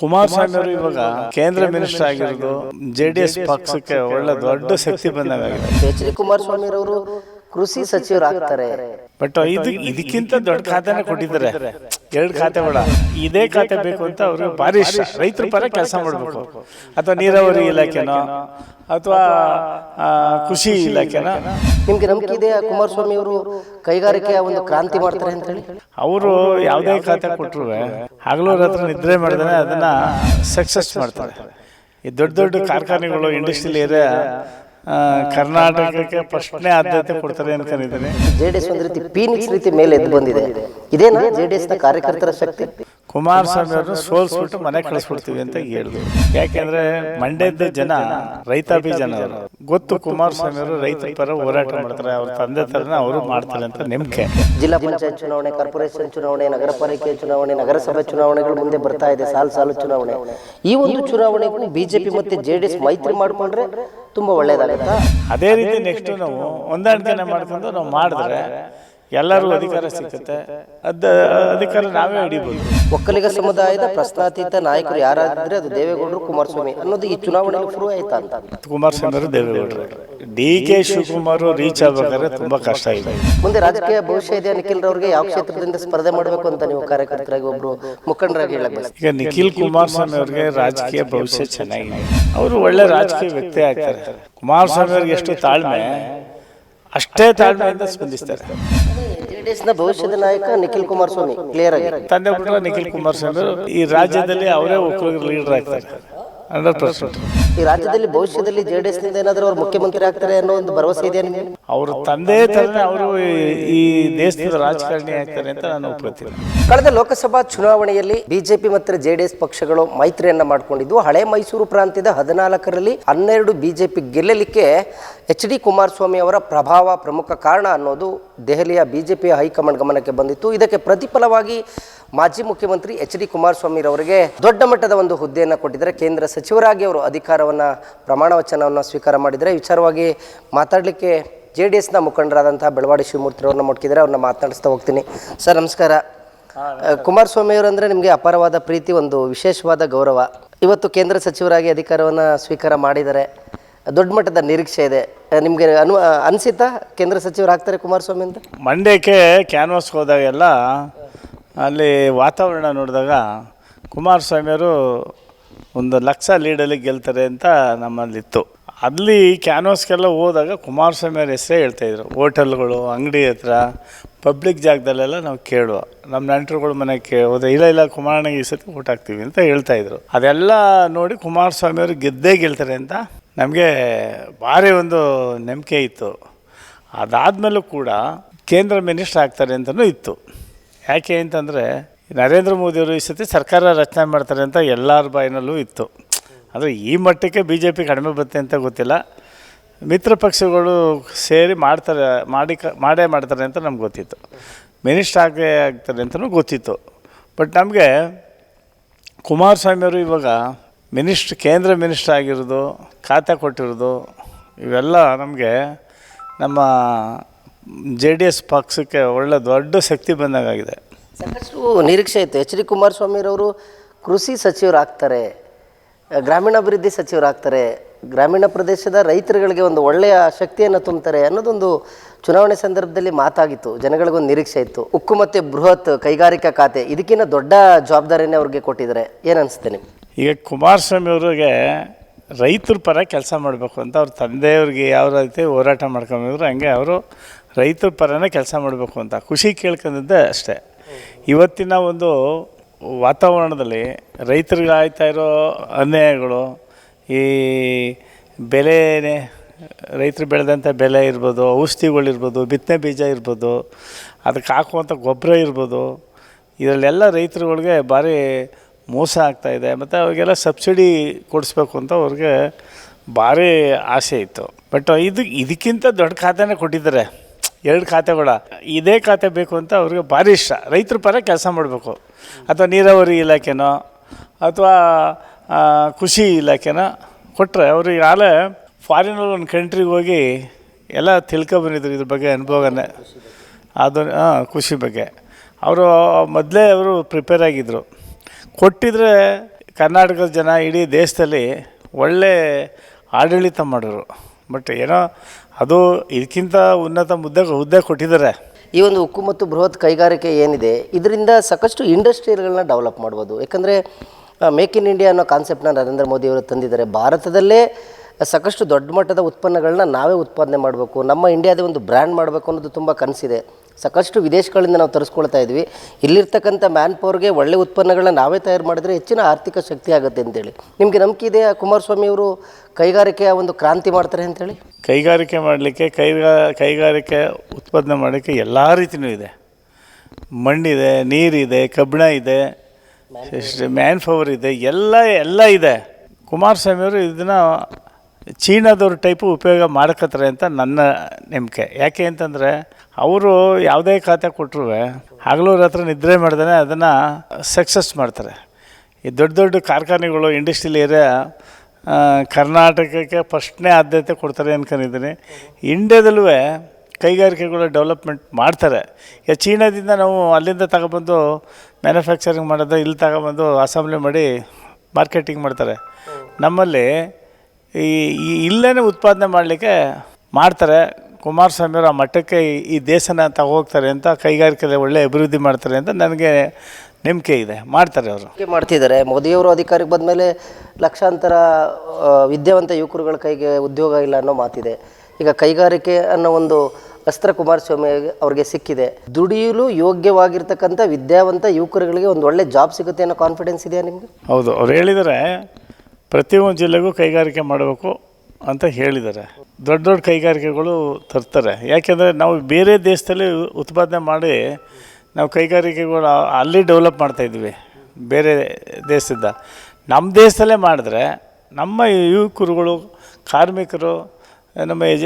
ಕುಮಾರಸ್ವಾಮಿ ಅವರು ಇವಾಗ ಕೇಂದ್ರ ಮಿನಿಸ್ಟರ್ ಆಗಿರೋದು ಜೆ ಡಿ ಎಸ್ ಪಕ್ಷಕ್ಕೆ ಒಳ್ಳೆ ದೊಡ್ಡ ಶಕ್ತಿ ಬಂದಂಗಾಗಿದೆ. ಎಚ್ ಡಿ ಕುಮಾರಸ್ವಾಮಿರವರು ಕೃಷಿ ಸಚಿವರಾಗ್ತಾರೆ. ಬಟ್ ಇದು ಇದಕ್ಕಿಂತ ದೊಡ್ಡ ಖಾತೆನ ಕೊಟ್ಟಿದ್ದಾರೆ. ಎರಡು ಖಾತೆಗಳ ಇದೇ ಖಾತೆ ಬೇಕು ಅಂತ ಅವರು ಭಾರಿ ರೈತರ ಪರ ಕೆಲಸ ಮಾಡಬೇಕು. ಅಥವಾ ನೀರಾವರಿ ಇಲಾಖೆನೋ ಅಥವಾ ಕೃಷಿ ಇಲಾಖೆನೋ. ನಿಮ್ಗೆ ನಂಬಿಕೆ ಇದೆ ಕುಮಾರಸ್ವಾಮಿ ಅವರು ಕೈಗಾರಿಕೆ ಒಂದು ಕ್ರಾಂತಿ ಮಾಡ್ತಾರೆ ಅಂತ ಹೇಳಿ. ಅವರು ಯಾವುದೇ ಖಾತೆ ಕೊಟ್ಟರು ಹಗಲು ರಾತ್ರಿ ನಿದ್ರೆ ಮಾಡಿದ್ರೆ ಅದನ್ನ ಸಕ್ಸಸ್ ಮಾಡ್ತಾರೆ. ಈ ದೊಡ್ಡ ದೊಡ್ಡ ಕಾರ್ಖಾನೆಗಳು ಇಂಡಸ್ಟ್ರಿಯಲ್ ಏರಿಯಾ ಕರ್ನಾಟಕಕ್ಕೆ ಪ್ರಶ್ನೆ ಆದ್ಯತೆ ಕೊಡ್ತಾರೆ ಅಂತ ಜೆ ಡಿ ಎಸ್ ಒಂದು ರೀತಿ ಪೀನಿಕ್ಸ್ ರೀತಿ ಮೇಲೆ ಎದ್ದು ಬಂದಿದೆ. ಇದೇನಾ? ಜೆ ಡಿ ಎಸ್ನ ಕಾರ್ಯಕರ್ತರ ಶಕ್ತಿ? ಕುಮಾರಸ್ವಾಮಿ ಅವ್ರನ್ನ ಸೋಲ್ಸ್ಬಿಟ್ಟು ಮನೆ ಕಳಿಸ್ಬಿಡ್ತೀವಿ ಅಂತ ಹೇಳಿದ್ರು ಯಾಕೆಂದ್ರೆ ಮಂಡ್ಯದ ಜನ ರೈತಾಪಿ ಜನ ಅವರು ಗೊತ್ತು ಕುಮಾರಸ್ವಾಮಿ ಅವರು ರೈತ ಪರ ಹೋರಾಟ ಮಾಡ್ತಾರೆ ಅವ್ರ ತಂದೆ ತರನ ಅವರು ಮಾಡ್ತಾರೆ. ಅಂತ ನಂಬಿಕೆ ಜಿಲ್ಲಾ ಪಂಚಾಯತ್ ಚುನಾವಣೆ ಕಾರ್ಪೊರೇಷನ್ ಚುನಾವಣೆ ನಗರ ಪಾಲಿಕೆ ಚುನಾವಣೆ ನಗರಸಭೆ ಚುನಾವಣೆಗಳು ಮುಂದೆ ಬರ್ತಾ ಇದೆ ಸಾಲು ಸಾಲು ಚುನಾವಣೆ. ಈ ಒಂದು ಚುನಾವಣೆಗೂ ಬಿಜೆಪಿ ಮತ್ತೆ ಜೆ ಡಿ ಎಸ್ ಮೈತ್ರಿ ಮಾಡ್ಕೊಂಡ್ರೆ ತುಂಬಾ ಒಳ್ಳೇದಾಗುತ್ತೆ. ಅದೇ ರೀತಿ ನೆಕ್ಸ್ಟ್ ನಾವು ಹೊಂದಾಣಿಕೆ ಮಾಡ್ಕೊಂಡು ನಾವು ಮಾಡಿದ್ರೆ ಎಲ್ಲರೂ ಅಧಿಕಾರ ಸಿಗುತ್ತೆ. ಅದ ಅಧಿಕಾರ ನಾವೇ ಹಿಡಿಬಹುದು ಒಕ್ಕಲಿಗ ಸಮುದಾಯದ ಪ್ರಶ್ನಾತೀತ ನಾಯಕರು ಯಾರಾದ್ರೆ ಅದು ದೇವೇಗೌಡರು ಕುಮಾರಸ್ವಾಮಿ ಅನ್ನೋದು ಈ ಚುನಾವಣೆಯಲ್ಲಿ ಪ್ರೂವ್ ಆಯ್ತಾ ಅಂತ. ಕುಮಾರಸ್ವಾಮಿ ಅವರು ದೇವೇಗೌಡರು. ಡಿ ಕೆ ಶಿವಕುಮಾರ್ ರೀಚ್ ಆಗ್ಬೇಕಾದ್ರೆ ತುಂಬಾ ಕಷ್ಟ ಇದೆ. ಮುಂದೆ ರಾಜಕೀಯ ಭವಿಷ್ಯ ಇದೆ ನಿಖಿಲ್ ರವ್ರಿಗೆ ಯಾವ ಕ್ಷೇತ್ರದಿಂದ ಸ್ಪರ್ಧೆ ಮಾಡಬೇಕು ಅಂತ ನೀವು ಕಾರ್ಯಕರ್ತರಾಗಿ ಒಬ್ರು ಮುಖಂಡರಾಗಿ ಹೇಳಬೇಕು? ಈಗ ನಿಖಿಲ್ ಕುಮಾರಸ್ವಾಮಿ ಅವರಿಗೆ ರಾಜಕೀಯ ಭವಿಷ್ಯ ಚೆನ್ನಾಗಿದೆ. ಅವರು ಒಳ್ಳೆ ರಾಜಕೀಯ ವ್ಯಕ್ತಿ ಆಗ್ತಾರೆ. ಕುಮಾರಸ್ವಾಮಿ ಅವ್ರಿಗೆ ಎಷ್ಟು ತಾಳ್ಮೆ ಅಷ್ಟೇ ತಾಳ್ಮೆಯಿಂದ ಸ್ಪಂದಿಸ್ತಾರೆ. ಜೆಡಿಎಸ್ನ ಭವಿಷ್ಯದ ನಾಯಕ ನಿಖಿಲ್ ಕುಮಾರಸ್ವಾಮಿ ಕ್ಲಿಯರ್ ಆಗಿ. ತಂದೆ ನಿಖಿಲ್ ಕುಮಾರಸ್ವಾಮಿ ಈ ರಾಜ್ಯದಲ್ಲಿ ಅವರೇ ಒಕ್ಕಲಿಗರ ಲೀಡರ್ ಆಗ್ತಾರೆ. ಹಂಡ್ರೆಡ್ ಪರ್ಸೆಂಟ್ ಈ ರಾಜ್ಯದಲ್ಲಿ ಭವಿಷ್ಯದಲ್ಲಿ ಜೆಡಿಎಸ್ನಿಂದ ಏನಾದರೂ ಅವ್ರು ಮುಖ್ಯಮಂತ್ರಿ ಆಗ್ತಾರೆ ಅನ್ನೋ ಒಂದು ಭರವಸೆ ಇದೆ ನಿಮಗೆ? ಅವ್ರ ತಂದೆ ತರನೇ ಅವರು ಈ ದೇಶದ ರಾಜಕಾರಣಿ ಆಗ್ತಾರೆ ಅಂತ ನಾನು ಒಪ್ಕೊತೀನಿ ಕಳೆದ ಲೋಕಸಭಾ ಚುನಾವಣೆಯಲ್ಲಿ ಬಿಜೆಪಿ ಮತ್ತು ಜೆಡಿಎಸ್ ಪಕ್ಷಗಳು ಮೈತ್ರಿಯನ್ನ ಮಾಡಿಕೊಂಡಿದ್ದು ಹಳೆ ಮೈಸೂರು ಪ್ರಾಂತ್ಯದ ಹದಿನಾಲ್ಕರಲ್ಲಿ ಹನ್ನೆರಡು ಬಿಜೆಪಿ ಗೆಲ್ಲಲಿಕ್ಕೆ ಎಚ್ ಡಿ ಕುಮಾರಸ್ವಾಮಿ ಅವರ ಪ್ರಭಾವ ಪ್ರಮುಖ ಕಾರಣ ಅನ್ನೋದು ದೆಹಲಿಯ ಬಿಜೆಪಿಯ ಹೈಕಮಾಂಡ್ ಗಮನಕ್ಕೆ ಬಂದಿತ್ತು. ಇದಕ್ಕೆ ಪ್ರತಿಫಲವಾಗಿ ಮಾಜಿ ಮುಖ್ಯಮಂತ್ರಿ ಎಚ್ ಡಿ ಕುಮಾರಸ್ವಾಮಿರವರಿಗೆ ದೊಡ್ಡ ಮಟ್ಟದ ಒಂದು ಹುದ್ದೆಯನ್ನು ಕೊಟ್ಟಿದ್ದಾರೆ. ಕೇಂದ್ರ ಸಚಿವರಾಗಿ ಅವರು ಅಧಿಕಾರವನ್ನು ಪ್ರಮಾಣ ವಚನವನ್ನು ಸ್ವೀಕಾರ ಮಾಡಿದರೆ ವಿಚಾರವಾಗಿ ಮಾತಾಡಲಿಕ್ಕೆ ಜೆ ಡಿ ಎಸ್ನ ಮುಖಂಡರಾದಂತಹ ಬೆಳವಾಡಿ ಶಿವಮೂರ್ತಿರವ್ರನ್ನ ಮುಟ್ಕಿದ್ದಾರೆ. ಅವ್ರನ್ನ ಮಾತನಾಡಿಸ್ತಾ ಹೋಗ್ತೀನಿ. ಸರ್ ನಮಸ್ಕಾರ. ಕುಮಾರಸ್ವಾಮಿ ಅವರು ಅಂದರೆ ನಿಮಗೆ ಅಪಾರವಾದ ಪ್ರೀತಿ ಒಂದು ವಿಶೇಷವಾದ ಗೌರವ. ಇವತ್ತು ಕೇಂದ್ರ ಸಚಿವರಾಗಿ ಅಧಿಕಾರವನ್ನು ಸ್ವೀಕಾರ ಮಾಡಿದ್ದಾರೆ ದೊಡ್ಡ ಮಟ್ಟದ ನಿರೀಕ್ಷೆ ಇದೆ. ನಿಮಗೆ ಅನು ಅನಿಸಿತಾ? ಕೇಂದ್ರ ಸಚಿವರಾಗ್ತಾರೆ ಕುಮಾರಸ್ವಾಮಿ ಅಂತ? ಮಂಡ್ಯಕ್ಕೆ ಕ್ಯಾನ್ವಾಸ್ಗೆ ಹೋದಾಗೆಲ್ಲ ಅಲ್ಲಿ ವಾತಾವರಣ ನೋಡಿದಾಗ ಕುಮಾರಸ್ವಾಮಿಯವರು ಒಂದು ಲಕ್ಷ ಲೀಡಲ್ಲಿ ಗೆಲ್ತಾರೆ ಅಂತ ನಮ್ಮಲ್ಲಿತ್ತು. ಅಲ್ಲಿ ಕ್ಯಾನ್ವಸ್ಗೆಲ್ಲ ಹೋದಾಗ ಕುಮಾರಸ್ವಾಮಿಯವ್ರ ಹೆಸರೇ ಹೇಳ್ತಾಯಿದ್ರು ಹೋಟೆಲ್ಗಳು, ಅಂಗಡಿ ಹತ್ರ, ಪಬ್ಲಿಕ್ ಜಾಗದಲ್ಲೆಲ್ಲ ನಾವು ಕೇಳುವ. ನಮ್ಮ ನೆಂಟರುಗಳ ಮನೆಗೆ ಹೋದ ಇಲ್ಲ ಇಲ್ಲ, ಕುಮಾರಣ್ಣಗೆ ಈ ಸತಿ ಊಟ ಹಾಕ್ತೀವಿ ಅಂತ ಹೇಳ್ತಾಯಿದ್ರು ಅದೆಲ್ಲ ನೋಡಿ ಕುಮಾರಸ್ವಾಮಿಯವರು ಗೆದ್ದೇ ಗೆಲ್ತಾರೆ ಅಂತ ನಮಗೆ ಭಾರಿ ಒಂದು ನಂಬಿಕೆ ಇತ್ತು. ಅದಾದಮೇಲೂ ಕೂಡ ಕೇಂದ್ರ ಮಿನಿಸ್ಟರ್ ಆಗ್ತಾರೆ ಅಂತಲೂ ಇತ್ತು. ಯಾಕೆ ಅಂತಂದರೆ ನರೇಂದ್ರ ಮೋದಿಯವರು ಈ ಸತಿ ಸರ್ಕಾರ ರಚನೆ ಮಾಡ್ತಾರೆ ಅಂತ ಎಲ್ಲರ ಬಾಯಿನಲ್ಲೂ ಇತ್ತು. ಆದರೆ ಈ ಮಟ್ಟಕ್ಕೆ ಬಿ ಜೆ ಪಿ ಕಡಿಮೆ ಬರುತ್ತೆ ಅಂತ ಗೊತ್ತಿಲ್ಲ. ಮಿತ್ರ ಪಕ್ಷಗಳು ಸೇರಿ ಮಾಡ್ತಾರೆ, ಮಾಡಿ ಕ, ಮಾಡೇ ಮಾಡ್ತಾರೆ ಅಂತ ನಮ್ಗೆ ಗೊತ್ತಿತ್ತು. ಮಿನಿಸ್ಟರ್ ಆಗೇ ಆಗ್ತಾರೆ ಅಂತಲೂ ಗೊತ್ತಿತ್ತು. ಬಟ್ ನಮಗೆ ಕುಮಾರಸ್ವಾಮಿ ಅವರು ಇವಾಗ ಮಿನಿಸ್ಟ್ರ್, ಕೇಂದ್ರ ಮಿನಿಸ್ಟರ್ ಆಗಿರೋದು, ಖಾತೆ ಕೊಟ್ಟಿರೋದು, ಇವೆಲ್ಲ ನಮಗೆ ನಮ್ಮ ಜೆ ಡಿ ಎಸ್ ಪಕ್ಷಕ್ಕೆ ಒಳ್ಳೆ ದೊಡ್ಡ ಶಕ್ತಿ ಬಂದಂಗಾಗಿದೆ. ಸಾಕಷ್ಟು ನಿರೀಕ್ಷೆ ಇತ್ತು ಎಚ್ ಡಿ ಕುಮಾರಸ್ವಾಮಿರವರು ಕೃಷಿ ಸಚಿವರಾಗ್ತಾರೆ ಗ್ರಾಮೀಣಾಭಿವೃದ್ಧಿ ಸಚಿವರಾಗ್ತಾರೆ ಗ್ರಾಮೀಣ ಪ್ರದೇಶದ ರೈತರುಗಳಿಗೆ ಒಂದು ಒಳ್ಳೆಯ ಶಕ್ತಿಯನ್ನು ತುಂಬ್ತಾರೆ ಅನ್ನೋದೊಂದು ಚುನಾವಣೆ ಸಂದರ್ಭದಲ್ಲಿ ಮಾತಾಗಿತ್ತು. ಜನಗಳಿಗೊಂದು ನಿರೀಕ್ಷೆ ಇತ್ತು. ಉಕ್ಕು ಮತ್ತು ಬೃಹತ್ ಕೈಗಾರಿಕಾ ಖಾತೆ ಇದಕ್ಕಿಂತ ದೊಡ್ಡ ಜವಾಬ್ದಾರಿಯನ್ನು ಅವ್ರಿಗೆ ಕೊಟ್ಟಿದ್ದಾರೆ. ಏನು ಅನಿಸುತ್ತೆ ನಿಮ್ಗೆ? ಈಗ ಕುಮಾರಸ್ವಾಮಿ ಅವರಿಗೆ ರೈತರ ಪರ ಕೆಲಸ ಮಾಡಬೇಕು ಅಂತ ಅವ್ರ ತಂದೆಯವ್ರಿಗೆ ಯಾವ ರೀತಿ ಹೋರಾಟ ಮಾಡ್ಕೊಂಡಿದ್ರು ಹಂಗೆ ಅವರು ರೈತರ ಪರನೇ ಕೆಲಸ ಮಾಡಬೇಕು ಅಂತ. ಖುಷಿ ಕೇಳ್ಕೊಂಡಿದ್ದೆ ಅಷ್ಟೇ. ಇವತ್ತಿನ ಒಂದು ವಾತಾವರಣದಲ್ಲಿ ರೈತರಿಗೆ ಆಯ್ತಾ ಇರೋ ಅನ್ಯಾಯಗಳು, ಈ ಬೆಲೆನೇ, ರೈತರು ಬೆಳೆದಂಥ ಬೆಲೆ ಇರ್ಬೋದು ಔಷಧಿಗಳಿರ್ಬೋದು ಬಿತ್ತನೆ ಬೀಜ ಇರ್ಬೋದು, ಅದಕ್ಕೆ ಹಾಕುವಂಥ ಗೊಬ್ಬರ ಇರ್ಬೋದು, ಇದರಲ್ಲೆಲ್ಲ ರೈತರುಗಳಿಗೆ ಭಾರಿ ಮೋಸ ಆಗ್ತಾಯಿದೆ ಮತ್ತು ಅವರಿಗೆಲ್ಲ ಸಬ್ಸಿಡಿ ಕೊಡಿಸ್ಬೇಕು ಅಂತ ಅವ್ರಿಗೆ ಭಾರಿ ಆಸೆ ಇತ್ತು. ಬಟ್ ಇದು, ಇದಕ್ಕಿಂತ ದೊಡ್ಡ ಖಾತೆನೇ ಕೊಟ್ಟಿದ್ದಾರೆ. ಎರಡು ಖಾತೆಗಳ ಇದೇ ಖಾತೆ ಬೇಕು ಅಂತ ಅವ್ರಿಗೆ ಭಾರಿ ಇಷ್ಟ. ರೈತರ ಪರ ಕೆಲಸ ಮಾಡಬೇಕು. ಅಥವಾ ನೀರಾವರಿ ಇಲಾಖೆನೋ, ಅಥವಾ ಕೃಷಿ ಇಲಾಖೆನೋ ಕೊಟ್ಟರೆ ಅವ್ರಿಗೆ ಆಲೇ ಫಾರಿನಲ್ಲಿ ಒಂದು ಕಂಟ್ರಿಗೆ ಹೋಗಿ ಎಲ್ಲ ತಿಳ್ಕೊಬಂದಿದ್ರು ಇದ್ರ ಬಗ್ಗೆ ಅನುಭವನೇ ಅದು ಹಾಂ ಕೃಷಿ ಬಗ್ಗೆ. ಅವರು ಮೊದಲೇ ಅವರು ಪ್ರಿಪೇರ್ ಆಗಿದ್ದರು ಕೊಟ್ಟಿದ್ರೆ ಕರ್ನಾಟಕದ ಜನ ಇಡೀ ದೇಶದಲ್ಲಿ ಒಳ್ಳೆ ಆಡಳಿತ ಮಾಡೋರು ಬಟ್ ಏನೋ ಅದು ಇದಕ್ಕಿಂತ ಉನ್ನತ ಮುದ್ದೆ ಹುದ್ದೆ ಕೊಟ್ಟಿದ್ದಾರೆ. ಈ ಒಂದು ಉಕ್ಕು ಮತ್ತು ಬೃಹತ್ ಕೈಗಾರಿಕೆ ಏನಿದೆ, ಇದರಿಂದ ಸಾಕಷ್ಟು ಇಂಡಸ್ಟ್ರಿಯಲ್ಗಳನ್ನ ಡೆವಲಪ್ ಮಾಡ್ಬೋದು. ಯಾಕಂದರೆ ಮೇಕ್ ಇನ್ ಇಂಡಿಯಾ ಅನ್ನೋ ಕಾನ್ಸೆಪ್ಟ್ನ ನರೇಂದ್ರ ಮೋದಿ ಅವರು ತಂದಿದ್ದಾರೆ. ಭಾರತದಲ್ಲೇ ಸಾಕಷ್ಟು ದೊಡ್ಡ ಮಟ್ಟದ ಉತ್ಪನ್ನಗಳನ್ನ ನಾವೇ ಉತ್ಪಾದನೆ ಮಾಡಬೇಕು, ನಮ್ಮ ಇಂಡಿಯಾದ ಒಂದು ಬ್ರ್ಯಾಂಡ್ ಮಾಡಬೇಕು ಅನ್ನೋದು ತುಂಬ ಕನಸಿದೆ. ಸಾಕಷ್ಟು ವಿದೇಶಗಳಿಂದ ನಾವು ತರಿಸ್ಕೊಳ್ತಾ ಇದ್ವಿ. ಇಲ್ಲಿರ್ತಕ್ಕಂಥ ಮ್ಯಾನ್ ಪವರ್ಗೆ ಒಳ್ಳೆ ಉತ್ಪನ್ನಗಳನ್ನ ನಾವೇ ತಯಾರು ಮಾಡಿದ್ರೆ ಹೆಚ್ಚಿನ ಆರ್ಥಿಕ ಶಕ್ತಿ ಆಗುತ್ತೆ ಅಂತೇಳಿ. ನಿಮಗೆ ನಂಬಿಕೆ ಇದೆ ಕುಮಾರಸ್ವಾಮಿ ಅವರು ಕೈಗಾರಿಕೆಯ ಒಂದು ಕ್ರಾಂತಿ ಮಾಡ್ತಾರೆ ಅಂತೇಳಿ? ಕೈಗಾರಿಕೆ ಮಾಡಲಿಕ್ಕೆ ಕೈಗಾ ಕೈಗಾರಿಕೆ ಉತ್ಪಾದನೆ ಮಾಡಲಿಕ್ಕೆ ಎಲ್ಲ ರೀತಿಯೂ ಇದೆ. ಮಣ್ಣಿದೆ ನೀರಿದೆ ಕಬ್ಬಿಣ ಇದೆ ಮ್ಯಾನ್ ಪವರ್ ಇದೆ ಎಲ್ಲ ಎಲ್ಲ ಇದೆ. ಕುಮಾರಸ್ವಾಮಿಯವರು ಇದನ್ನು ಚೀನಾದವ್ರ ಟೈಪು ಉಪಯೋಗ ಮಾಡಕತ್ತಾರೆ ಅಂತ ನನ್ನ ನಂಬಿಕೆ ಯಾಕೆ ಅಂತಂದರೆ, ಅವರು ಯಾವುದೇ ಖಾತೆ ಕೊಟ್ಟರು ಹಗಲೂರ ಹತ್ರ ನಿದ್ರೆ ಮಾಡ್ದೇ ಅದನ್ನು ಸಕ್ಸಸ್ ಮಾಡ್ತಾರೆ. ಈ ದೊಡ್ಡ ದೊಡ್ಡ ಕಾರ್ಖಾನೆಗಳು ಇಂಡಸ್ಟ್ರಿಯಲ್ ಏರಿಯಾ ಕರ್ನಾಟಕಕ್ಕೆ ಫಸ್ಟ್ನೇ ಆದ್ಯತೆ ಕೊಡ್ತಾರೆ ಅನ್ಕೊಂಡಿದ್ದೀನಿ. ಇಂಡ್ಯಾದಲ್ಲೂ ಕೈಗಾರಿಕೆಗಳು ಡೆವಲಪ್ಮೆಂಟ್ ಮಾಡ್ತಾರೆ. ಈಗ ಚೀನಾದಿಂದ ನಾವು ಅಲ್ಲಿಂದ ತಗೊಬಂದು ಮ್ಯಾನುಫ್ಯಾಕ್ಚರಿಂಗ್ ಮಾಡೋದು, ಇಲ್ಲಿ ತಗೊಬಂದು ಅಸೆಂಬ್ಲಿ ಮಾಡಿ ಮಾರ್ಕೆಟಿಂಗ್ ಮಾಡ್ತಾರೆ. ನಮ್ಮಲ್ಲಿ ಈ ಇಲ್ಲೇ ಉತ್ಪಾದನೆ ಮಾಡಲಿಕ್ಕೆ ಮಾಡ್ತಾರೆ. ಕುಮಾರಸ್ವಾಮಿಯವರು ಆ ಮಟ್ಟಕ್ಕೆ ಈ- ದೇಶನ ತಗೋಗ್ತಾರೆ ಅಂತ ಕೈಗಾರಿಕೆ ಒಳ್ಳೆ ಅಭಿವೃದ್ಧಿ ಮಾಡ್ತಾರೆ ಅಂತ ನನಗೆ ನಂಬಿಕೆ ಇದೆ. ಮಾಡ್ತಾರೆ ಅವರು. ಮಾಡ್ತಿದ್ದಾರೆ. ಮೋದಿಯವರು ಅಧಿಕಾರಕ್ಕೆ ಬಂದಮೇಲೆ ಲಕ್ಷಾಂತರ ವಿದ್ಯಾವಂತ ಯುವಕರುಗಳ ಕೈಗೆ ಉದ್ಯೋಗ ಇಲ್ಲ ಅನ್ನೋ ಮಾತಿದೆ. ಈಗ ಕೈಗಾರಿಕೆ ಅನ್ನೋ ಒಂದು ಅಸ್ತ್ರ ಕುಮಾರಸ್ವಾಮಿ ಅವ್ರಿಗೆ ಸಿಕ್ಕಿದೆ. ದುಡಿಯಲು ಯೋಗ್ಯವಾಗಿರ್ತಕ್ಕಂಥ ವಿದ್ಯಾವಂತ ಯುವಕರುಗಳಿಗೆ ಒಂದು ಒಳ್ಳೆ ಜಾಬ್ ಸಿಗುತ್ತೆ ಅನ್ನೋ ಕಾನ್ಫಿಡೆನ್ಸ್ ಇದೆಯಾ ನಿಮಗೆ? ಹೌದು. ಅವ್ರು ಹೇಳಿದ್ದಾರೆ ಪ್ರತಿಯೊಂದು ಜಿಲ್ಲೆಗೂ ಕೈಗಾರಿಕೆ ಮಾಡಬೇಕು ಅಂತ ಹೇಳಿದ್ದಾರೆ. ದೊಡ್ಡ ದೊಡ್ಡ ಕೈಗಾರಿಕೆಗಳು ತರ್ತಾರೆ. ಯಾಕೆಂದರೆ ನಾವು ಬೇರೆ ದೇಶದಲ್ಲಿ ಉತ್ಪಾದನೆ ಮಾಡಿ ನಾವು ಕೈಗಾರಿಕೆಗಳು ಅಲ್ಲಿ ಡೆವಲಪ್ ಮಾಡ್ತಾಯಿದ್ವಿ ಬೇರೆ ದೇಶದಿಂದ. ನಮ್ಮ ದೇಶದಲ್ಲೇ ಮಾಡಿದ್ರೆ ನಮ್ಮ ಯುವಕರುಗಳು, ಕಾರ್ಮಿಕರು ನಮ್ಮ ಏಜ್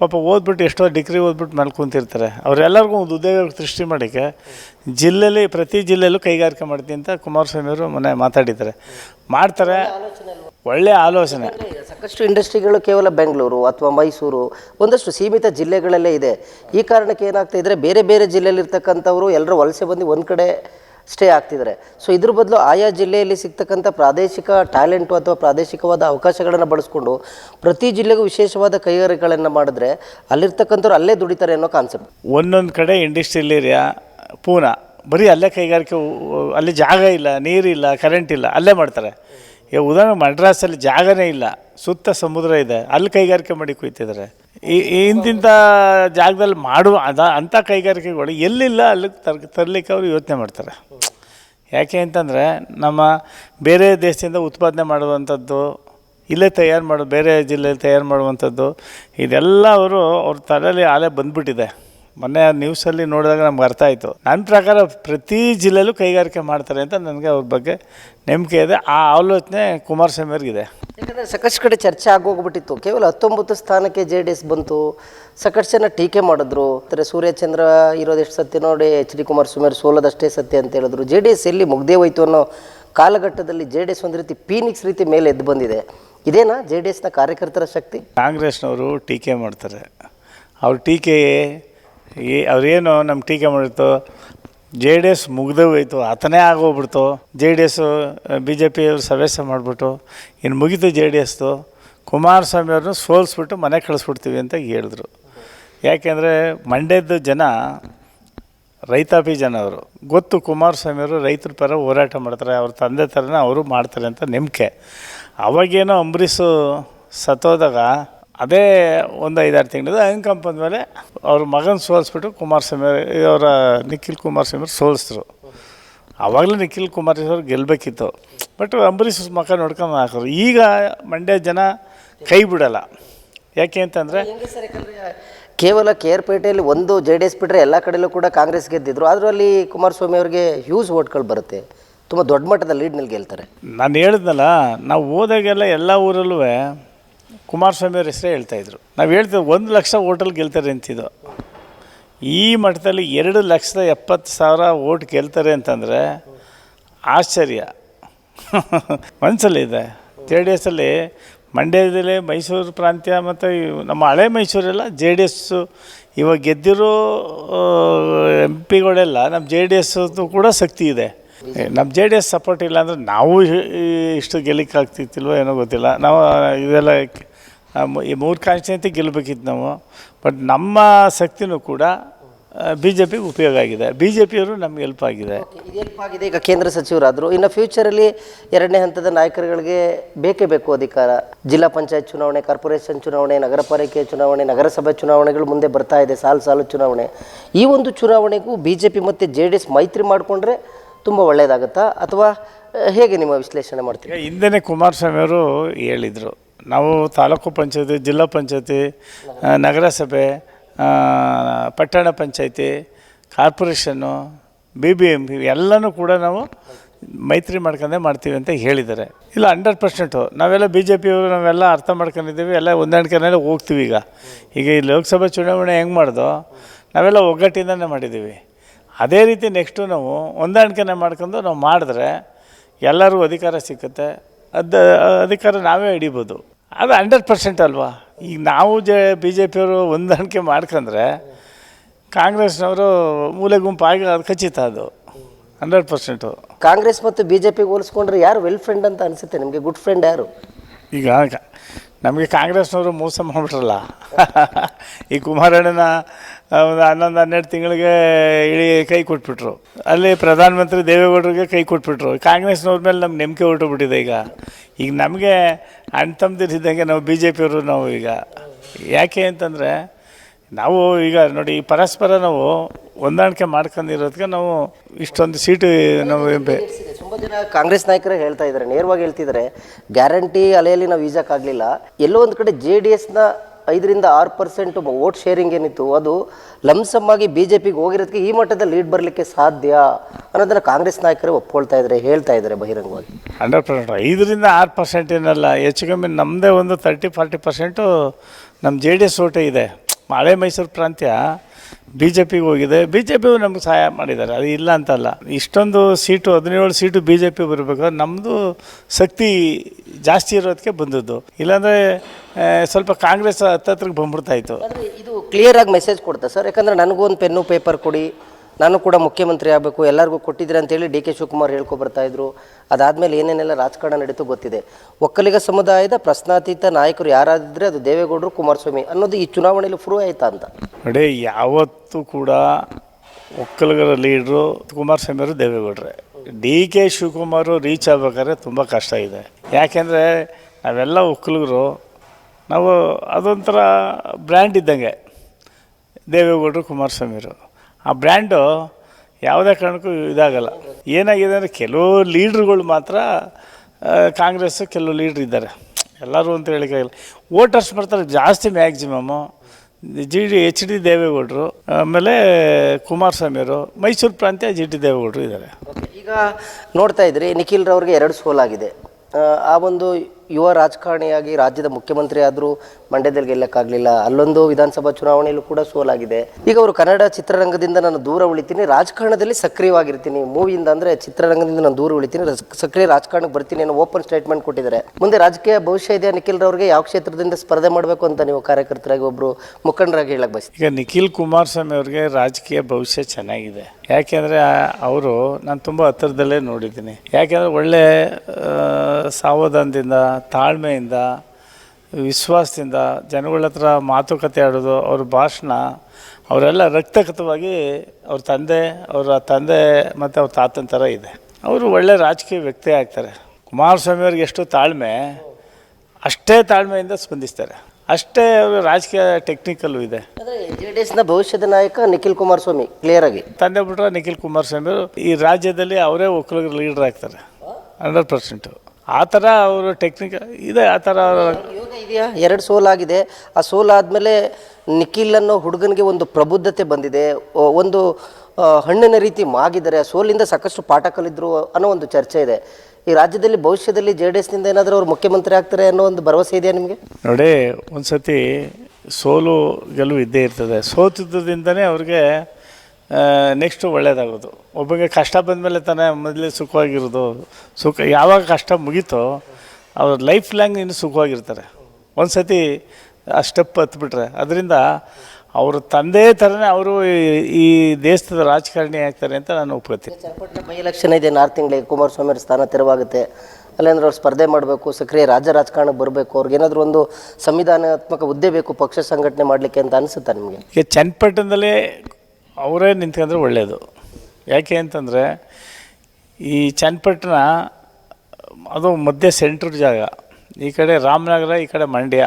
ಪಾಪ ಓದ್ಬಿಟ್ಟು ಎಷ್ಟೋ ಡಿಗ್ರಿ ಓದ್ಬಿಟ್ಟು ಮೇಲೆ ಕುಂತಿರ್ತಾರೆ ಅವರೆಲ್ಲರಿಗೂ ಒಂದು ಉದ್ಯೋಗ ಸೃಷ್ಟಿ ಮಾಡೋಕ್ಕೆ ಜಿಲ್ಲೆಯಲ್ಲಿ ಪ್ರತಿ ಜಿಲ್ಲೆಯಲ್ಲೂ ಕೈಗಾರಿಕೆ ಮಾಡ್ತೀನಿ ಅಂತ ಕುಮಾರಸ್ವಾಮಿ ಅವರು ಮೊನ್ನೆ ಮಾತಾಡಿದ್ದಾರೆ. ಮಾಡ್ತಾರೆ. ಒಳ್ಳೆಯ ಆಲೋಚನೆ. ಸಾಕಷ್ಟು ಇಂಡಸ್ಟ್ರಿಗಳು ಕೇವಲ ಬೆಂಗಳೂರು ಅಥವಾ ಮೈಸೂರು, ಒಂದಷ್ಟು ಸೀಮಿತ ಜಿಲ್ಲೆಗಳಲ್ಲೇ ಇದೆ. ಈ ಕಾರಣಕ್ಕೆ ಏನಾಗ್ತಾ ಇದ್ದರೆ ಬೇರೆ ಬೇರೆ ಜಿಲ್ಲೆಯಲ್ಲಿರ್ತಕ್ಕಂಥವ್ರು ಎಲ್ಲರೂ ವಲಸೆ ಬಂದು ಒಂದು ಕಡೆ ಸ್ಟೇ ಆಗ್ತಿದ್ದಾರೆ. ಸೊ ಇದ್ರ ಬದಲು ಆಯಾ ಜಿಲ್ಲೆಯಲ್ಲಿ ಸಿಗ್ತಕ್ಕಂಥ ಪ್ರಾದೇಶಿಕ ಟ್ಯಾಲೆಂಟು ಅಥವಾ ಪ್ರಾದೇಶಿಕವಾದ ಅವಕಾಶಗಳನ್ನು ಬಳಸ್ಕೊಂಡು ಪ್ರತಿ ಜಿಲ್ಲೆಗೂ ವಿಶೇಷವಾದ ಕೈಗಾರಿಕೆಗಳನ್ನು ಮಾಡಿದ್ರೆ ಅಲ್ಲಿರ್ತಕ್ಕಂಥವ್ರು ಅಲ್ಲೇ ದುಡಿತಾರೆ ಅನ್ನೋ ಕಾನ್ಸೆಪ್ಟ್ ಒಂದೊಂದು ಕಡೆ ಇಂಡಸ್ಟ್ರಿಯಲ್ ಏರಿಯಾ ಪೂನಾ. ಬರೀ ಅಲ್ಲೇ ಕೈಗಾರಿಕೆ, ಅಲ್ಲಿ ಜಾಗ ಇಲ್ಲ ನೀರಿಲ್ಲ ಕರೆಂಟ್ ಇಲ್ಲ, ಅಲ್ಲೇ ಮಾಡ್ತಾರೆ. ಈಗ ಉದಾಹರಣೆ ಮಡ್ರಾಸಲ್ಲಿ ಜಾಗನೇ ಇಲ್ಲ, ಸುತ್ತ ಸಮುದ್ರ ಇದೆ, ಅಲ್ಲಿ ಕೈಗಾರಿಕೆ ಮಾಡಿ ಕುಯ್ತಿದ್ದಾರೆ. ಈ ಇಂತಿಂಥ ಜಾಗದಲ್ಲಿ ಮಾಡುವ ಅದ, ಅಂಥ ಕೈಗಾರಿಕೆಗಳು ಎಲ್ಲಿಲ್ಲ ಅಲ್ಲಿಗೆ ತರ್ ತರಲಿಕ್ಕೆ ಅವರು ಯೋಚನೆ ಮಾಡ್ತಾರೆ. ಯಾಕೆ ಅಂತಂದರೆ ನಮ್ಮ ಬೇರೆ ದೇಶದಿಂದ ಉತ್ಪಾದನೆ ಮಾಡುವಂಥದ್ದು, ಇಲ್ಲೇ ತಯಾರು ಮಾಡೋ, ಬೇರೆ ಜಿಲ್ಲೆಯಲ್ಲಿ ತಯಾರು ಮಾಡುವಂಥದ್ದು, ಇದೆಲ್ಲ ಅವರು ಅವ್ರ ತಲೆಯಲ್ಲಿ ಆಲೆ ಬಂದ್ಬಿಟ್ಟಿದೆ. ಮೊನ್ನೆ ಆ ನ್ಯೂಸಲ್ಲಿ ನೋಡಿದಾಗ ನಮ್ಗೆ ಅರ್ಥ ಆಯಿತು. ನನ್ನ ಪ್ರಕಾರ ಪ್ರತಿ ಜಿಲ್ಲೆಯಲ್ಲೂ ಕೈಗಾರಿಕೆ ಮಾಡ್ತಾರೆ ಅಂತ ನನಗೆ ಅವ್ರ ಬಗ್ಗೆ ನಂಬಿಕೆ ಇದೆ. ಆ ಆಲೋಚನೆ ಕುಮಾರಸ್ವಾಮಿ ಅವ್ರಿಗಿದೆ ಯಾಕಂದರೆ ಸಾಕಷ್ಟು ಕಡೆ ಚರ್ಚೆ ಆಗೋಗ್ಬಿಟ್ಟಿತ್ತು. ಕೇವಲ ಹತ್ತೊಂಬತ್ತು ಸ್ಥಾನಕ್ಕೆ ಜೆ ಡಿ ಎಸ್ ಬಂತು. ಸಾಕಷ್ಟು ಜನ ಟೀಕೆ ಮಾಡಿದ್ರು. ಅಂದರೆ ಸೂರ್ಯಚಂದ್ರ ಇರೋದೆಷ್ಟು ಸತ್ಯ ನೋಡಿ ಎಚ್ ಡಿ ಕುಮಾರಸ್ವಾಮಿ ಅವರು ಸೋಲದಷ್ಟೇ ಸತ್ಯ ಅಂತ ಹೇಳಿದ್ರು. ಜೆ ಡಿ ಎಸ್ ಎಲ್ಲಿ ಮುಗ್ದೇ ಹೋಯ್ತು ಅನ್ನೋ ಕಾಲಘಟ್ಟದಲ್ಲಿ ಜೆ ಡಿ ಎಸ್ ಒಂದು ರೀತಿ ಪೀನಿಕ್ಸ್ ರೀತಿ ಮೇಲೆ ಎದ್ದು ಬಂದಿದೆ. ಇದೇನಾ ಜೆ ಡಿ ಎಸ್ನ ಕಾರ್ಯಕರ್ತರ ಶಕ್ತಿ? ಕಾಂಗ್ರೆಸ್ನವರು ಟೀಕೆ ಮಾಡ್ತಾರೆ. ಅವ್ರ ಟೀಕೆ ಈ ಅವ್ರೇನು ನಮ್ಮ ಟೀಕೆ ಮಾಡಿತ್ತು ಜೆ ಡಿ ಎಸ್ ಮುಗ್ದೇ ಹೋಯ್ತು, ಆತನೇ ಆಗೋಗ್ಬಿಡ್ತು. J D S B J ಪಿಯವರು ಸದಸ್ಯ ಮಾಡಿಬಿಟ್ಟು ಇನ್ನು ಮುಗೀತು ಜೆ ಡಿ ಎಸ್ದು. ಕುಮಾರಸ್ವಾಮಿ ಅವ್ರನ್ನ ಸೋಲಿಸ್ಬಿಟ್ಟು ಮನೆ ಕಳಿಸ್ಬಿಡ್ತೀವಿ ಅಂತ ಹೇಳಿದ್ರು. ಯಾಕೆಂದರೆ ಮಂಡ್ಯದ ಜನ, ರೈತಾಪಿ ಜನ ಅವರು. ಗೊತ್ತು ಕುಮಾರಸ್ವಾಮಿ ಅವರು ರೈತರ ಪರ ಹೋರಾಟ ಮಾಡ್ತಾರೆ, ಅವ್ರ ತಂದೆ ಥರನೇ ಅವರು ಮಾಡ್ತಾರೆ ಅಂತ ನಂಬಿಕೆ. ಅವಾಗೇನೋ ಅಂಬರೀಷು ಸತ್ತೋದಾಗ ಅದೇ ಒಂದು ಐದಾರು ತಿಂಗಳಿದೆ ಅನುಕಂಪ ಮೇಲೆ ಅವ್ರ ಮಗನ ಸೋಲಿಸ್ಬಿಟ್ಟು ಕುಮಾರಸ್ವಾಮಿ ಅವರ ನಿಖಿಲ್ ಕುಮಾರಸ್ವಾಮಿ ಅವ್ರು ಸೋಲಿಸಿದ್ರು ಆವಾಗಲೂ ನಿಖಿಲ್ ಕುಮಾರಸ್ವಾಮಿ ಅವ್ರು ಗೆಲ್ಲಬೇಕಿತ್ತು ಬಟ್ ಅಂಬರೀಷ್ ಮಕ್ಕ ನೋಡ್ಕೊಂಡು ಹಾಕೋರು. ಈಗ ಮಂಡ್ಯ ಜನ ಕೈ ಬಿಡಲ್ಲ. ಯಾಕೆ ಅಂತಂದರೆ ಕೇವಲ ಕೆ ಆರ್ ಪೇಟೆಯಲ್ಲಿ ಒಂದು ಜೆ ಡಿ ಎಸ್ ಬಿಟ್ಟರೆ ಎಲ್ಲ ಕಡೆಯಲ್ಲೂ ಕೂಡ ಕಾಂಗ್ರೆಸ್ ಗೆದ್ದಿದ್ರು. ಆದರೂ ಅಲ್ಲಿ ಕುಮಾರಸ್ವಾಮಿ ಅವರಿಗೆ ಹ್ಯೂಸ್ ಓಟ್ಗಳು ಬರುತ್ತೆ. ತುಂಬ ದೊಡ್ಡ ಮಟ್ಟದ ಲೀಡ್ನಲ್ಲಿ ಗೆಲ್ತಾರೆ. ನಾನು ಹೇಳಿದ್ನಲ್ಲ ನಾವು ಹೋದಾಗೆಲ್ಲ ಎಲ್ಲ ಊರಲ್ಲೂ ಕುಮಾರಸ್ವಾಮಿ ಅವ್ರ ಹೆಸರೇ ಹೇಳ್ತಾಯಿದ್ರು ನಾವು ಹೇಳ್ತೀವಿ ಒಂದು ಲಕ್ಷ ಓಟಲ್ಲಿ ಗೆಲ್ತಾರೆ ಅಂತಿದ್ದು. ಈ ಮಟ್ಟದಲ್ಲಿ ಎರಡು ಲಕ್ಷದ ಎಪ್ಪತ್ತು ಸಾವಿರ ಓಟ್ ಗೆಲ್ತಾರೆ ಅಂತಂದರೆ ಆಶ್ಚರ್ಯ. ಮನಸ್ಸಲ್ಲಿದೆ ಜೆ ಡಿ ಎಸ್ಸಲ್ಲಿ ಮಂಡ್ಯದಲ್ಲಿ ಮೈಸೂರು ಪ್ರಾಂತ್ಯ ಮತ್ತು ನಮ್ಮ ಹಳೆ ಮೈಸೂರೆಲ್ಲ ಜೆ ಡಿ ಎಸ್ಸು ಇವಾಗ ಗೆದ್ದಿರೋ ಎಂ ಪಿಗಳೆಲ್ಲ ನಮ್ಮ ಜೆ ಡಿ ಎಸ್ದು ಕೂಡ ಶಕ್ತಿ ಇದೆ. ನಮ್ಮ ಜೆ ಡಿ ಎಸ್ ಸಪೋರ್ಟ್ ಇಲ್ಲ ಅಂದರೆ ನಾವು ಇಷ್ಟು ಗೆಲ್ಲಿಕ್ಕೆ ಆಗ್ತಿತ್ತಿಲ್ವೋ ಏನೋ ಗೊತ್ತಿಲ್ಲ. ನಾವು ಇದೆಲ್ಲ ಈ ಮೂರು ಕಾನ್ಸ್ಟಿಟ್ಯೂನ್ಸಿ ಗೆಲ್ಲಬೇಕಿತ್ತು ನಾವು. ಬಟ್ ನಮ್ಮ ಶಕ್ತಿನೂ ಕೂಡ ಬಿ ಜೆ ಪಿಗೆ ಉಪಯೋಗ ಆಗಿದೆ. ಬಿ ಜೆ ಪಿಯವರು ನಮ್ಗೆ ಹೆಲ್ಪ್ ಆಗಿದೆ. ಇದು ಹೆಲ್ಪ್ ಆಗಿದೆ. ಈಗ ಕೇಂದ್ರ ಸಚಿವರಾದರು. ಇನ್ನು ಫ್ಯೂಚರಲ್ಲಿ ಎರಡನೇ ಹಂತದ ನಾಯಕರುಗಳಿಗೆ ಬೇಕೇ ಬೇಕು ಅಧಿಕಾರ. ಜಿಲ್ಲಾ ಪಂಚಾಯತ್ ಚುನಾವಣೆ ಕಾರ್ಪೊರೇಷನ್ ಚುನಾವಣೆ ನಗರ ಪಾಲಿಕೆ ಚುನಾವಣೆ ನಗರಸಭೆ ಚುನಾವಣೆಗಳು ಮುಂದೆ ಬರ್ತಾ ಇದೆ. ಸಾಲು ಸಾಲು ಚುನಾವಣೆ. ಈ ಒಂದು ಚುನಾವಣೆಗೂ ಬಿ ಜೆ ಪಿ ಮತ್ತು ಜೆ ಡಿ ಎಸ್ ಮೈತ್ರಿ ಮಾಡಿಕೊಂಡ್ರೆ ತುಂಬ ಒಳ್ಳೆಯದಾಗುತ್ತಾ ಅಥವಾ ಹೇಗೆ ನಿಮ್ಮ ವಿಶ್ಲೇಷಣೆ ಮಾಡ್ತೀರಿ? ಹಿಂದೆನೇ ಕುಮಾರಸ್ವಾಮಿ ಅವರು ಹೇಳಿದರು. ನಾವು ತಾಲೂಕು ಪಂಚಾಯತಿ, ಜಿಲ್ಲಾ ಪಂಚಾಯತಿ ನಗರಸಭೆ ಪಟ್ಟಣ ಪಂಚಾಯತಿ, corporation B B M P ಎಲ್ಲನೂ ಕೂಡ ನಾವು ಮೈತ್ರಿ ಮಾಡ್ಕೊಂಡೇ ಮಾಡ್ತೀವಿ ಅಂತ ಹೇಳಿದ್ದಾರೆ. ಇಲ್ಲ ಹಂಡ್ರೆಡ್ ಪರ್ಸೆಂಟು ನಾವೆಲ್ಲ ಬಿ ಜೆ ಪಿಯವರು ನಾವೆಲ್ಲ ಅರ್ಥ ಮಾಡ್ಕೊಂಡಿದ್ದೀವಿ, ಎಲ್ಲ ಹೊಂದಾಣಿಕೆನಲ್ಲಿ ಹೋಗ್ತೀವಿ ಈಗ. ಈಗ ಈ ಲೋಕಸಭೆ ಚುನಾವಣೆ ಹೆಂಗೆ ಮಾಡ್ದೋ, ನಾವೆಲ್ಲ ಒಗ್ಗಟ್ಟಿಂದನೇ ಮಾಡಿದ್ದೀವಿ. ಅದೇ ರೀತಿ ನೆಕ್ಸ್ಟು ನಾವು ಹೊಂದಾಣಿಕೆನೆ ಮಾಡ್ಕೊಂಡು ನಾವು ಮಾಡಿದ್ರೆ ಎಲ್ಲರಿಗೂ ಅಧಿಕಾರ ಸಿಕ್ಕುತ್ತೆ. ಅದ, ಅಧಿಕಾರ ನಾವೇ ಹಿಡಿಬೋದು. ಅದು ಹಂಡ್ರೆಡ್ ಪರ್ಸೆಂಟ್ ಅಲ್ವಾ? ಈಗ ನಾವು ಜೆ ಬಿ ಜೆ ಪಿಯವರು ಹೊಂದಾಣಿಕೆ ಮಾಡ್ಕೊಂಡ್ರೆ ಕಾಂಗ್ರೆಸ್ನವರು ಮೂಲೆ ಗುಂಪಾಗಿ ಅದು ಖಚಿತ ಅದು. Hundred percent. ಕಾಂಗ್ರೆಸ್ ಮತ್ತು ಬಿ ಜೆ ಪಿಗೆ ಹೋಲಿಸ್ಕೊಂಡ್ರೆ ಯಾರು ವೆಲ್ ಫ್ರೆಂಡ್ ಅಂತ ಅನಿಸುತ್ತೆ ನಿಮಗೆ? ಗುಡ್ ಫ್ರೆಂಡ್ ಯಾರು? ಈಗ ಕ- ನಮಗೆ ಕಾಂಗ್ರೆಸ್ನವರು ಮೋಸ ಮಾಡಿಬಿಟ್ರಲ್ಲ. ಈ ಕುಮಾರಣ್ಣನ ಆ, ಒಂದು ಹನ್ನೊಂದು ಹನ್ನೆರಡು ತಿಂಗಳಿಗೆ ಇಳಿ ಕೈ ಕೊಟ್ಬಿಟ್ರು. ಅಲ್ಲಿ ಪ್ರಧಾನಮಂತ್ರಿ ದೇವೇಗೌಡರಿಗೆ ಕೈ ಕೊಟ್ಬಿಟ್ರು. ಕಾಂಗ್ರೆಸ್ನವ್ರ ಮೇಲೆ ನಮ್ಗೆ ನಂಬಿಕೆ ಹೊರಟುಬಿಟ್ಟಿದೆ ಈಗ. ಈಗ ನಮಗೆ ತಮ್ಮದಿರಿದ್ದಂಗೆ ನಾವು ಬಿ ಜೆ ಪಿಯವರು ನಾವು ಈಗ. ಯಾಕೆ ಅಂತಂದರೆ ನಾವು ಈಗ ನೋಡಿ ಪರಸ್ಪರ ನಾವು ಹೊಂದಾಣಿಕೆ ಮಾಡ್ಕೊಂಡಿರೋದಕ್ಕೆ ನಾವು ಇಷ್ಟೊಂದು ಸೀಟು ನಾವು ತುಂಬ ಜನ ಕಾಂಗ್ರೆಸ್ ನಾಯಕರೇ ಹೇಳ್ತಾ ಇದ್ದಾರೆ, ನೇರವಾಗಿ ಹೇಳ್ತಿದ್ದಾರೆ, ಗ್ಯಾರಂಟಿ ಅಲೆಯಲ್ಲಿ ನಾವು ಈಜಕ್ಕಾಗಲಿಲ್ಲ. ಎಲ್ಲೋ ಒಂದು ಕಡೆ ಜೆ ಡಿ ಎಸ್ನ ಐದರಿಂದ ಆರು ಪರ್ಸೆಂಟ್ ವೋಟ್ ಶೇರಿಂಗ್ ಏನಿತ್ತು, ಅದು ಲಂಸಮ್ಮಾಗಿ ಬಿ ಜೆ ಪಿಗೆ ಹೋಗಿರೋದಕ್ಕೆ ಈ ಮಟ್ಟದ ಲೀಡ್ ಬರಲಿಕ್ಕೆ ಸಾಧ್ಯ ಅನ್ನೋದನ್ನು ಕಾಂಗ್ರೆಸ್ ನಾಯಕರೇ ಒಪ್ಕೊಳ್ತಾ ಇದ್ದಾರೆ, ಹೇಳ್ತಾ ಇದ್ದಾರೆ ಬಹಿರಂಗವಾಗಿ. Hundred percent. ಐದರಿಂದ ಆರು ಪರ್ಸೆಂಟ್ ಏನಲ್ಲ, ಹೆಚ್ಚು ಕಮ್ಮಿ ನಮ್ಮದೇ ಒಂದು ತರ್ಟಿ ಫಾರ್ಟಿ ಪರ್ಸೆಂಟು ನಮ್ಮ ಜೆ ಡಿ ಎಸ್ ಓಟೇ ಇದೆ. ಹಳೆ ಮೈಸೂರು ಪ್ರಾಂತ್ಯ ಬಿ ಜೆ ಪಿಗೆ ಹೋಗಿದೆ. ಬಿ ಜೆ ಪಿಗೂ ನಮ್ಗೆ ಸಹಾಯ ಮಾಡಿದ್ದಾರೆ. ಅದು ಇಲ್ಲ ಅಂತಲ್ಲ. ಇಷ್ಟೊಂದು ಸೀಟು, ಹದಿನೇಳು ಸೀಟು ಬಿ ಜೆ ಪಿ ಬರಬೇಕು. ನಮ್ಮದು ಶಕ್ತಿ ಜಾಸ್ತಿ ಇರೋದಕ್ಕೆ ಬಂದದ್ದು. ಇಲ್ಲಾಂದರೆ ಸ್ವಲ್ಪ ಕಾಂಗ್ರೆಸ್ ಹತ್ತತ್ರಕ್ಕೆ ಬಂದ್ಬಿಡ್ತಾ ಇತ್ತು. ಇದು ಕ್ಲಿಯರ್ ಆಗಿ ಮೆಸೇಜ್ ಕೊಡ್ತಾ ಸರ್? ಯಾಕಂದ್ರೆ ನನಗೂ ಒಂದು ಪೆನ್ನು, ಪೇಪರ್ ಕೊಡಿ. ನಾನು ಕೂಡ ಮುಖ್ಯಮಂತ್ರಿ ಆಗಬೇಕು, ಎಲ್ಲರಿಗೂ ಕೊಟ್ಟಿದ್ದೀರ ಅಂತೇಳಿ ಡಿ ಕೆ ಶಿವಕುಮಾರ್ ಹೇಳ್ಕೊಬರ್ತಾ ಇದ್ರು. ಅದಾದಮೇಲೆ ಏನೇನೆಲ್ಲ ರಾಜಕಾರಣ ನಡೀತು ಗೊತ್ತಿದೆ. ಒಕ್ಕಲಿಗ ಸಮುದಾಯದ ಪ್ರಶ್ನಾತೀತ ನಾಯಕರು ಯಾರಾದಿದ್ರೆ ಅದು ದೇವೇಗೌಡರು, ಕುಮಾರಸ್ವಾಮಿ ಅನ್ನೋದು ಈ ಚುನಾವಣೆಯಲ್ಲಿ ಪ್ರೂವ್ ಆಯ್ತಾ ಅಂತ. ನೋಡಿ, ಯಾವತ್ತೂ ಕೂಡ ಒಕ್ಕಲಿಗರ ಲೀಡ್ರು ಕುಮಾರಸ್ವಾಮಿ ಅವರು ದೇವೇಗೌಡರೇ. ಡಿ ಕೆ ಶಿವಕುಮಾರು ರೀಚ್ ಆಗ್ಬೇಕಾದ್ರೆ ತುಂಬ ಕಷ್ಟ ಇದೆ. ಯಾಕೆಂದರೆ ನಾವೆಲ್ಲ ಒಕ್ಕಲಿಗರು, ನಾವು ಅದೊಂಥರ ಬ್ರ್ಯಾಂಡ್ ಇದ್ದಂಗೆ, ದೇವೇಗೌಡರು ಕುಮಾರಸ್ವಾಮಿಯವರು ಆ ಬ್ರ್ಯಾಂಡು ಯಾವುದೇ ಕಾರಣಕ್ಕೂ ಇದಾಗಲ್ಲ. ಏನಾಗಿದೆ ಅಂದರೆ ಕೆಲವು ಲೀಡ್ರುಗಳು ಮಾತ್ರ ಕಾಂಗ್ರೆಸ್ಸು ಕೆಲವು ಲೀಡ್ರ್ ಇದ್ದಾರೆ. ಎಲ್ಲರೂ ಅಂತ ಹೇಳಿಕಾಗಿಲ್ಲ ವೋಟರ್ಸ್ ಬರ್ತಾರೆ ಜಾಸ್ತಿ maximum. G D H D ದೇವೇಗೌಡರು, ಆಮೇಲೆ ಕುಮಾರಸ್ವಾಮಿಯವರು, ಮೈಸೂರು ಪ್ರಾಂತ್ಯ ಜಿ ಟಿ ದೇವೇಗೌಡರು ಇದ್ದಾರೆ. ಈಗ ನೋಡ್ತಾ ಇದ್ರಿ, ನಿಖಿಲ್ ರವ್ರಿಗೆ ಎರಡು ಸೋಲಾಗಿದೆ ಆ ಒಂದು ಯುವ ರಾಜಕಾರಣಿಯಾಗಿ ರಾಜ್ಯದ ಮುಖ್ಯಮಂತ್ರಿ ಆದರೂ ಮಂಡ್ಯದಲ್ಲಿ ಗೆಲ್ಲಕ್ಕಾಗಲಿಲ್ಲ ಅಲ್ಲೊಂದು ವಿಧಾನಸಭಾ ಚುನಾವಣೆಯಲ್ಲೂ ಕೂಡ ಸೋಲಾಗಿದೆ. ಈಗ ಅವರು ಕನ್ನಡ ಚಿತ್ರರಂಗದಿಂದ ನಾನು ದೂರ ಉಳಿತೀನಿ, ರಾಜಕಾರಣದಲ್ಲಿ ಸಕ್ರಿಯವಾಗಿರ್ತೀನಿ. ಮೂವಿಯಿಂದ ಅಂದರೆ ಚಿತ್ರರಂಗದಿಂದ ನಾನು ದೂರ ಉಳಿತೀನಿ ಸಕ್ರಿಯ ರಾಜಕಾರಣಕ್ಕೆ ಬರ್ತೀನಿ ಅನ್ನೋ ಓಪನ್ ಸ್ಟೇಟ್ಮೆಂಟ್ ಕೊಟ್ಟಿದ್ದಾರೆ. ಮುಂದೆ ರಾಜಕೀಯ ಭವಿಷ್ಯ ಇದೆ ನಿಖಿಲ್ ರವ್ರಿಗೆ? ಯಾವ ಕ್ಷೇತ್ರದಿಂದ ಸ್ಪರ್ಧೆ ಮಾಡಬೇಕು ಅಂತ ನೀವು ಕಾರ್ಯಕರ್ತರಾಗಿ ಒಬ್ಬರು ಮುಖಂಡರಾಗಿ ಹೇಳಕ್ಕೆ ಬಯಸ್ತೀನಿ ಈಗ ನಿಖಿಲ್ ಕುಮಾರಸ್ವಾಮಿ ಅವ್ರಿಗೆ ರಾಜಕೀಯ ಭವಿಷ್ಯ ಚೆನ್ನಾಗಿದೆ. ಯಾಕೆಂದರೆ ಅವರು ನಾನು ತುಂಬ ಹತ್ತಿರದಲ್ಲೇ ನೋಡಿದ್ದೀನಿ. ಯಾಕೆಂದರೆ ಒಳ್ಳೆ ಸಾವಧಾನದಿಂದ, ತಾಳ್ಮೆಯಿಂದ ವಿಶ್ವಾಸದಿಂದ ಜನಗಳ ಹತ್ರ ಮಾತುಕತೆ ಆಡೋದು ಅವ್ರ ಭಾಷಣ ಅವರೆಲ್ಲ ರಕ್ತಗತವಾಗಿ ಅವ್ರ ತಂದೆ ಅವರ ತಂದೆ ಮತ್ತು ಅವ್ರ ತಾತನ ಥರ ಇದೆ. ಅವರು ಒಳ್ಳೆ ರಾಜಕೀಯ ವ್ಯಕ್ತಿ ಆಗ್ತಾರೆ. ಕುಮಾರಸ್ವಾಮಿ ಅವ್ರಿಗೆ ಎಷ್ಟು ತಾಳ್ಮೆ ಅಷ್ಟೇ ತಾಳ್ಮೆಯಿಂದ ಸ್ಪಂದಿಸ್ತಾರೆ. ಅಷ್ಟೇ ಅವರು ರಾಜಕೀಯ ಟೆಕ್ನಿಕಲ್ಲು ಇದೆ. ಅಂದರೆ ಜೆ ಡಿ ಎಸ್ನ ಭವಿಷ್ಯದ ನಾಯಕ ನಿಖಿಲ್ ಕುಮಾರಸ್ವಾಮಿ ಕ್ಲಿಯರ್ ಆಗಿ? ತಂದೆ ಬಿಟ್ರೆ ನಿಖಿಲ್ ಕುಮಾರಸ್ವಾಮಿ ಅವರು ಈ ರಾಜ್ಯದಲ್ಲಿ ಅವರೇ ಒಕ್ಕಲಿಗರ ಲೀಡರ್ ಆಗ್ತಾರೆ. Hundred percent. ಆ ಥರ ಅವರು ಟೆಕ್ನಿಕ್ ಇದೆ ಆ ಥರ ಯೋಗ ಇದೆಯಾ? ಎರಡು ಸೋಲಾಗಿದೆ ಆ ಸೋಲಾದಮೇಲೆ ನಿಖಿಲ್ ಅನ್ನೋ ಹುಡುಗನಿಗೆ ಒಂದು ಪ್ರಬುದ್ಧತೆ ಬಂದಿದೆ. ಒಂದು ಹಣ್ಣಿನ ರೀತಿ ಮಾಗಿದ್ದಾರೆ ಆ ಸೋಲಿಂದ ಸಾಕಷ್ಟು ಪಾಠ ಕಲಿದ್ರು ಅನ್ನೋ ಒಂದು ಚರ್ಚೆ ಇದೆ. ಈ ರಾಜ್ಯದಲ್ಲಿ ಭವಿಷ್ಯದಲ್ಲಿ ಜೆ ಡಿ ಎಸ್ನಿಂದ ಏನಾದರೂ ಅವ್ರು ಮುಖ್ಯಮಂತ್ರಿ ಆಗ್ತಾರೆ ಅನ್ನೋ ಒಂದು ಭರವಸೆ ಇದೆಯಾ ನಿಮಗೆ? ನೋಡಿ ಒಂದು ಸತಿ ಸೋಲು ಗೆಲುವು ಇದ್ದೇ ಇರ್ತದೆ. ಸೋತಿದ್ದರಿಂದನೇ ಅವ್ರಿಗೆ ನೆಕ್ಸ್ಟು ಒಳ್ಳೇದಾಗೋದು. ಒಬ್ಬಗೆ ಕಷ್ಟ ಬಂದಮೇಲೆ ತಾನೇ ಮೊದಲೇ ಸುಖವಾಗಿರೋದು. ಸುಖ ಯಾವಾಗ ಕಷ್ಟ ಮುಗೀತೋ ಅವ್ರ ಲೈಫ್ ಲಾಂಗ್ ಇನ್ನು ಸುಖವಾಗಿರ್ತಾರೆ. ಒಂದು ಸತಿ ಆ ಸ್ಟೆಪ್ ಹತ್ಬಿಟ್ರೆ. ಅದರಿಂದ ಅವರ ತಂದೆ ಥರನೇ ಅವರು ಈ ದೇಶದ ರಾಜಕಾರಣಿ ಆಗ್ತಾರೆ ಅಂತ ನಾನು ಒಪ್ಕೋತೀನಿ. ಚನ್ನಪಟ್ಟಣ ಬೈ ಎಲೆಕ್ಷನ್ ಇದೆ ಆರು ತಿಂಗಳಿಗೆ ಕುಮಾರಸ್ವಾಮಿ ಅವ್ರ ಸ್ಥಾನ ತೆರವಾಗುತ್ತೆ. ಅಲ್ಲೇಂದ್ರೆ ಅವ್ರು ಸ್ಪರ್ಧೆ ಮಾಡಬೇಕು ಸಕ್ರಿಯ ರಾಜ್ಯ ರಾಜಕಾರಣಕ್ಕೆ ಬರಬೇಕು ಏನಾದರೂ ಒಂದು ಸಂವಿಧಾನಾತ್ಮಕ ಹುದ್ದೆ ಬೇಕು ಪಕ್ಷ ಸಂಘಟನೆ ಮಾಡಲಿಕ್ಕೆ ಅಂತ ಅನಿಸುತ್ತಾ ನಿಮಗೆ? ಈಗ ಚನ್ನಪಟ್ಟಣದಲ್ಲಿ ಅವರೇ ನಿಂತ್ಕೊಂಡ್ರೆ ಒಳ್ಳೆಯದು ಯಾಕೆ ಅಂತಂದರೆ ಈ ಚನ್ನಪಟ್ಟಣ ಅದು ಮಧ್ಯ ಸೆಂಟ್ರ್ ಜಾಗ. ಈ ಕಡೆ ರಾಮನಗರ, ಈ ಕಡೆ ಮಂಡ್ಯ.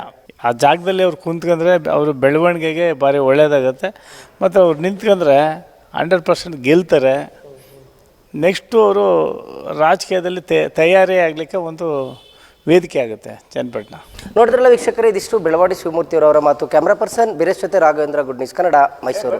ಆ ಜಾಗದಲ್ಲಿ ಅವ್ರು ಕುಂತ್ಕೊಂಡ್ರೆ ಅವ್ರ ಬೆಳವಣಿಗೆಗೆ ಭಾರಿ ಒಳ್ಳೆಯದಾಗತ್ತೆ ಮತ್ತು ಅವ್ರು ನಿಂತ್ಕೊಂಡ್ರೆ ಹಂಡ್ರೆಡ್ ಪರ್ಸೆಂಟ್ ಗೆಲ್ತಾರೆ. ನೆಕ್ಸ್ಟು ಅವರು ರಾಜಕೀಯದಲ್ಲಿ ತಯಾರಿ ಆಗಲಿಕ್ಕೆ ಒಂದು ವೇದಿಕೆ ಆಗುತ್ತೆ ಚನ್ನಪಟ್ಟಣ. ನೋಡಿದ್ರಲ್ಲ ವೀಕ್ಷಕರೇ, ಇದಿಷ್ಟು ಬೆಳವಾಡಿ ಶಿವಮೂರ್ತಿಯವರವರ ಮಾತು. ಕ್ಯಾಮ್ರಾ ಪರ್ಸನ್ ಬೀರೇಶ್ ಜೊತೆ ರಾಘವೇಂದ್ರ ಗುಡ್ ನ್ಯೂಸ್ ಕನ್ನಡ ಮೈಸೂರು.